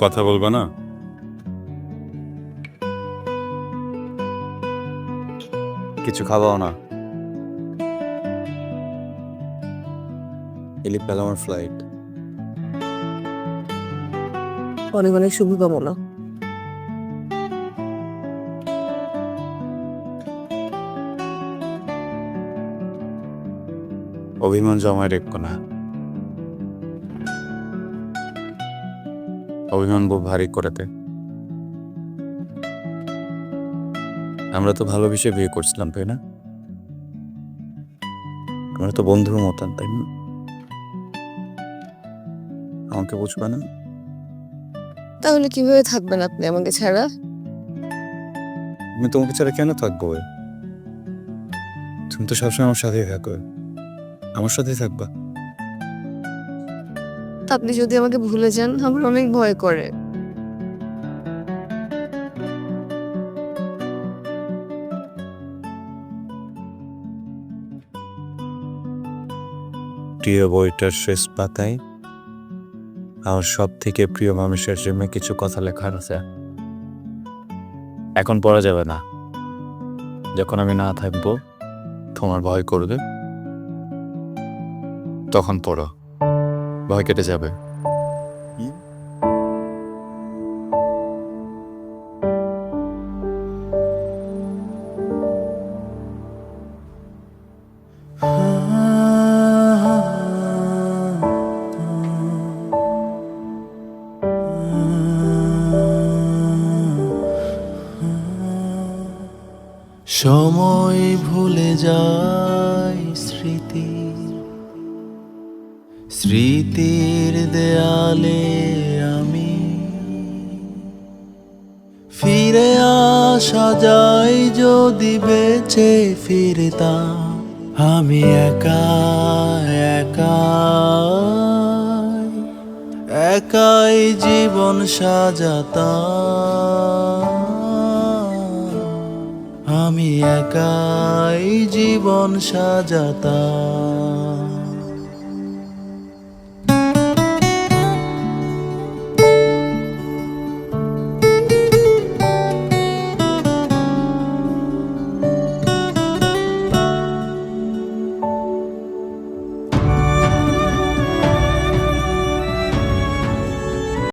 কথা বলব না? কিছু খাওয়াও না। এলিপ পেল আমার ফ্লাইট। অনেক অনেক শুভকামনা। অভিমান জমায় রেখো না। অভিমান বহু ভারী করেতে। আমরা তো ভালোবেসে বিয়ে করছিলাম তাই না? আমরা তো বন্ধুর মতন তাই না? আমাকে বুঝবে না? তাহলে কীভাবে থাকবেন আপনি আমাকে ছাড়া? আমি তোমাকে ছাড়া কেন থাকব? তুমি তো সবসময় আমার সাথেই থাকো। আমার সাথেই থাকবা। আপনি যদি আমাকে ভুলে যান, আমার অনেক ভয় করে। প্রিয় বইটার শেষ পাতায়, আমার সব থেকে প্রিয় মানুষের জন্য কিছু কথা লেখা আছে। এখন পড়া যাবে না। যখন আমি না থাকব, তোমার ভয় করবে। তখন পড়ো। ভয় কেটে যাবে সময় ভুলে যায় স্মৃতি। স্মৃতির দেয়ালে আমি ফিরে আসা যায় যদি বেঁচে ফিরতাম। আমি একা একা, একাই জীবন সাজাতাম। আমি একাই জীবন সাজাতাম।